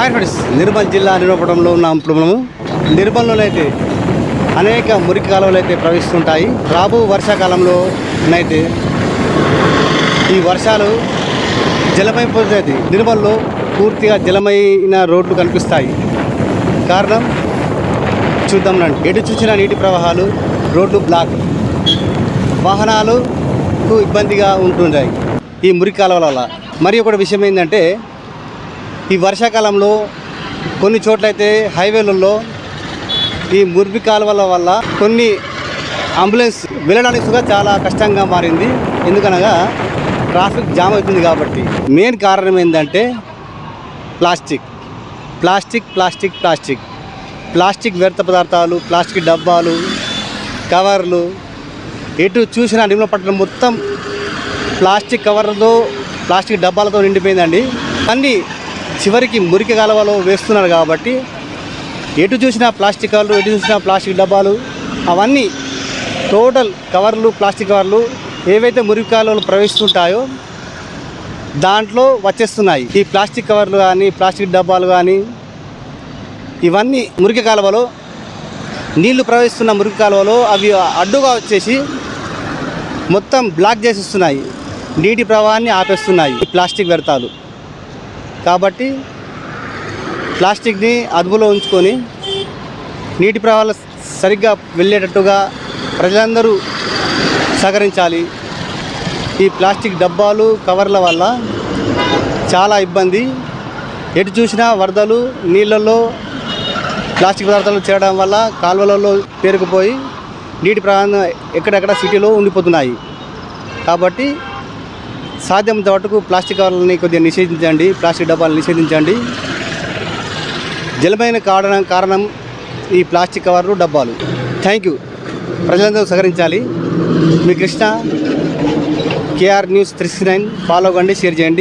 Hi friends. Nirmal జిల్లా నిర్మపడంలో ఉన్నాం ఇప్పుడు మనము నిర్మల్లోనైతే అనేక మురికి కాలువలు అయితే ప్రవహిస్తుంటాయి. రాబో వర్షాకాలంలో అయితే ఈ వర్షాలు జలమైపోతుంది నిర్మల్లో పూర్తిగా జలమైన రోడ్లు కనిపిస్తాయి. కారణం చూద్దాం రండి. ఎటు చూసిన నీటి ప్రవాహాలు రోడ్లు బ్లాక్. వాహనాలకు ఇబ్బందిగా ఉంటున్నాయి ఈ మురికి కాలువల వల్ల మరి ఒకటి విషయం ఏంటంటే ఈ వర్షాకాలంలో కొన్ని చోట్లయితే హైవేలలో ఈ మురికి కాలువల వల్ల కొన్ని అంబులెన్స్ వెళ్ళడానికి కూడా చాలా కష్టంగా మారింది. ఎందుకనగా ట్రాఫిక్ జామ్ అవుతుంది కాబట్టి. మెయిన్ కారణం ఏంటంటే plastic. Plastic plastic plastic. Plastic వ్యర్థ పదార్థాలు ప్లాస్టిక్ డబ్బాలు కవర్లు ఎటు చూసిన నిమ్ల పట్టణం మొత్తం ప్లాస్టిక్ కవర్లతో ప్లాస్టిక్ డబ్బాలతో నిండిపోయిందండి. అన్నీ చివరికి మురికి కాలువలో వేస్తున్నారు కాబట్టి ఎటు చూసినా ప్లాస్టిక్ కవర్లు ఎటు చూసినా ప్లాస్టిక్ డబ్బాలు అవన్నీ టోటల్ కవర్లు ప్లాస్టిక్ కవర్లు ఏవైతే మురికి కాలువలు ప్రవేశిస్తుంటాయో దాంట్లో వచ్చేస్తున్నాయి. ఈ ప్లాస్టిక్ కవర్లు కానీ ప్లాస్టిక్ డబ్బాలు కానీ ఇవన్నీ మురికి కాలువలో నీళ్ళు ప్రవహిస్తున్న మురికి కాలువలో అవి అడ్డుగా వచ్చేసి మొత్తం బ్లాక్ చేసిస్తున్నాయి. నీటి ప్రవాహాన్ని ఆపేస్తున్నాయి ఈ ప్లాస్టిక్ వ్యర్థాలు. కాబట్టి ప్లాస్టిక్ని అదుపులో ఉంచుకొని నీటి ప్రవాహాలు సరిగ్గా వెళ్ళేటట్టుగా ప్రజలందరూ సహకరించాలి. ఈ ప్లాస్టిక్ డబ్బాలు కవర్ల వల్ల చాలా ఇబ్బంది. ఎటు చూసినా వరదలు నీళ్ళల్లో ప్లాస్టిక్ పదార్థాలు చేరడం వల్ల కాలువలలో పేరుకుపోయి నీటి ప్రవాహం ఎక్కడెక్కడ సిటీలో ఉండిపోతున్నాయి. కాబట్టి సాధ్యమైనంత మటుకు ప్లాస్టిక్ కవర్లని కొద్దిగా నిషేధించండి. ప్లాస్టిక్ డబ్బాలు నిషేధించండి. జలమైన కారణం కారణం ఈ ప్లాస్టిక్ కవర్లు డబ్బాలు. థ్యాంక్ యూ ప్రజలందరూ సహకరించాలి. మీ Krishna KR news three nine follow కండి షేర్ చేయండి.